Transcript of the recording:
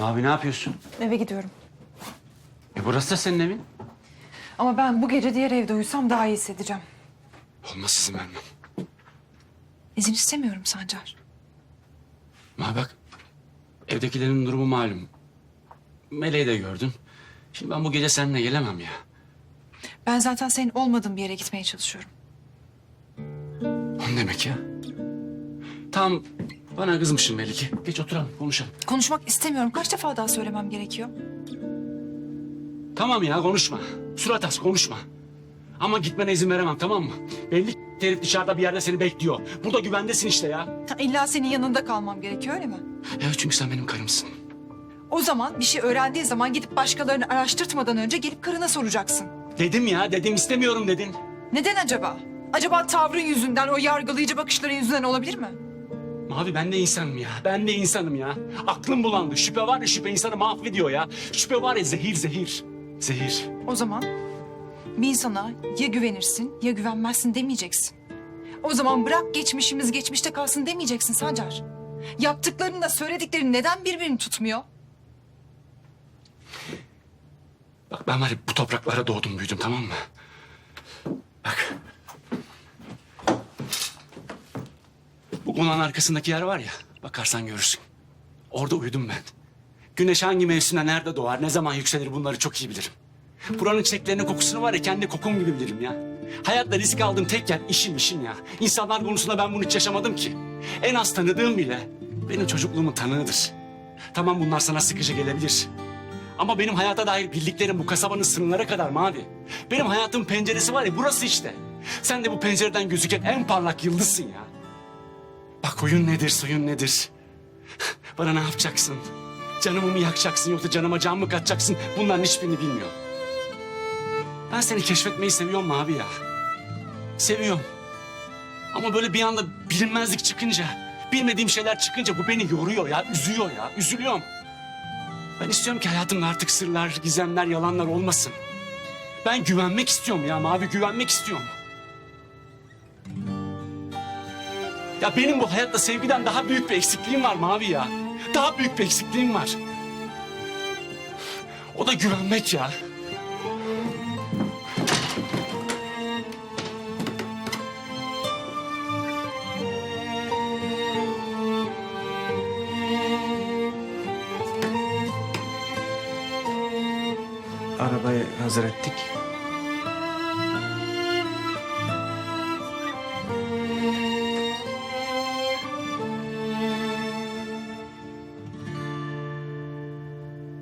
Abi ne yapıyorsun? Eve gidiyorum. E burası da senin evin. Ama ben bu gece diğer evde uyusam daha iyi hissedeceğim. Olmaz izin vermem. İzin istemiyorum Sancar. Ama bak evdekilerin durumu malum. Meleği de gördün. Şimdi ben bu gece seninle gelemem ya. Ben zaten senin olmadığın bir yere gitmeye çalışıyorum. O ne demek ya? Tamam bana kızmışsın belli ki. Geç oturalım konuşalım. Konuşmak istemiyorum. Kaç defa daha söylemem gerekiyor? Tamam ya konuşma. Surat as konuşma. Ama gitmene izin veremem tamam mı? Belli ki herif dışarıda bir yerde seni bekliyor. Burada güvendesin işte ya. Ha, İlla senin yanında kalmam gerekiyor öyle mi? Evet çünkü sen benim karımsın. O zaman bir şey öğrendiğin zaman gidip başkalarını araştırtmadan önce gelip karına soracaksın. Dedim ya dedim istemiyorum dedin. Neden acaba? Acaba tavrın yüzünden, o yargılayıcı bakışların yüzünden olabilir mi? Mavi ben de insanım ya. Ben de insanım ya. Aklım bulandı. Şüphe var ya şüphe insanı mahvediyor ya. Şüphe var ya zehir zehir. Zehir. O zaman bir insana ya güvenirsin ya güvenmezsin demeyeceksin. O zaman bırak geçmişimiz geçmişte kalsın demeyeceksin Sancar. Yaptıklarınla söylediklerin neden birbirini tutmuyor? Bak ben var ya bu topraklara doğdum büyüdüm tamam mı? Bak. Bu konağın arkasındaki yer var ya. Bakarsan görürsün. Orada uyudum ben. Güneş hangi mevsimde nerede doğar, ne zaman yükselir bunları çok iyi bilirim. Buranın çiçeklerinin kokusunu var ya kendi kokum gibi bilirim ya. Hayatta risk aldığım tek yer işim işim ya. İnsanlar konusunda ben bunu hiç yaşamadım ki. En az tanıdığım bile benim çocukluğumun tanığıdır. Tamam bunlar sana sıkıcı gelebilir. Ama benim hayata dair bildiklerim bu kasabanın sınırlara kadar mavi. Benim hayatım penceresi var ya burası işte. Sen de bu pencereden gözüken en parlak yıldızsın ya. Bak oyun nedir, suyun nedir? Bana ne yapacaksın? Canımı mı yakacaksın yoksa canıma can mı katacaksın? Bunların hiçbirini bilmiyorum. Ben seni keşfetmeyi seviyorum Mavi ya. Seviyorum. Ama böyle bir anda bilinmezlik çıkınca, bilmediğim şeyler çıkınca bu beni yoruyor ya, üzüyor ya, üzülüyorum. Ben istiyorum ki hayatımda artık sırlar, gizemler, yalanlar olmasın. Ben güvenmek istiyorum ya Mavi, güvenmek istiyorum. Ya benim bu hayatta sevgiden daha büyük bir eksikliğim var Mavi ya. Daha büyük bir eksikliğim var. O da güvenmek ya. Arabayı hazır ettik.